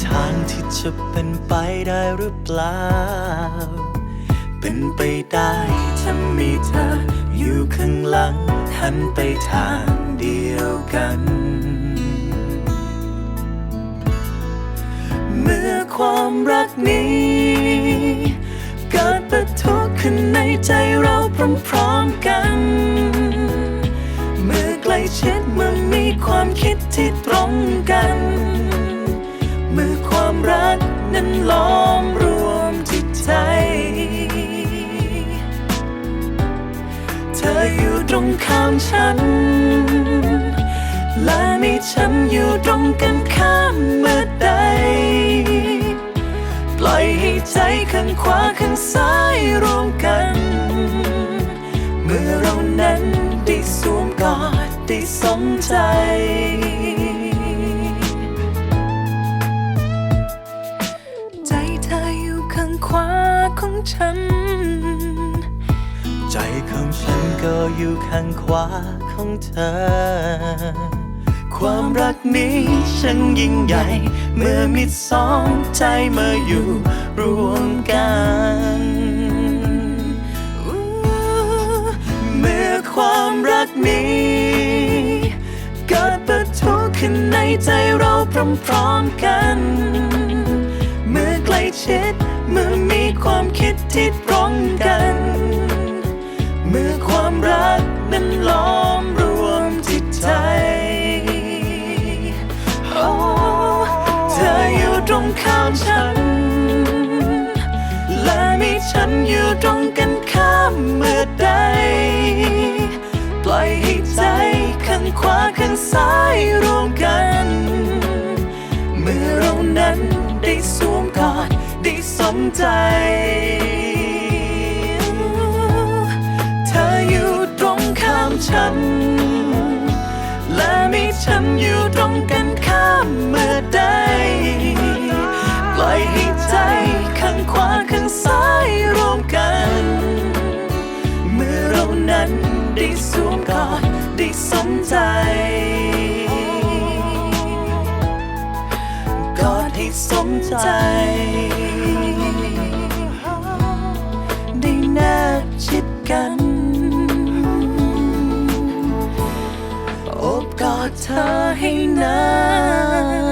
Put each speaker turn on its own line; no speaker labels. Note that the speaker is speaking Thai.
จะมีทางที่จะเป็นไปได้หรือเปล่า เป็นไปได้ถ้ามีเธออยู่ข้างหลัง หันไปทางเดียวกัน
เมื่อความรักนี้เกิดประทุขึ้นในใจเราพร้อมๆกัน เมื่อใกล้ชิดเมื่อมีความคิดที่ตรงกัน นั้นล้อมรวมจิตใจ เธออยู่ตรงข้ามฉัน และมีฉันอยู่ตรงกันข้ามเมื่อใด ปล่อยให้ใจข้างขวาข้างซ้ายรวมกัน เมื่อเรานั้นได้สวมกอดได้สมใจใจ
ใจของฉันก็อยู่ข้างขวาของเธอ ความรักนี้ช่างยิ่งใหญ่ เมื่อมิตรสองใจมาอยู่รวมกัน
เมื่อความรักนี้เกิดปะทุขึ้นในใจเราพร้อมๆกันเมื่อใกล้ ชิด เมื่อมีความคิดที่ตรงกัน เมื่อความรักนั้นล้อมรวมจิตใจ โอ้เธออยู่ตรงข้ามฉัน และมีฉันอยู่ตรงกันข้ามเมื่อใด ปล่อยให้ใจข้างขวาข้างซ้ายรวมกัน มใจ เธออยู่ตรงข้ามฉัน และมีฉันอยู่ตรงกันข้ามเมื่อใดปล่อยให้ใจข้างขวาข้างซ้ายรวมกัน เมื่อเรานั้นได้สวมกอดได้สมใจกอดให้สมใจ อดเธอให้นาน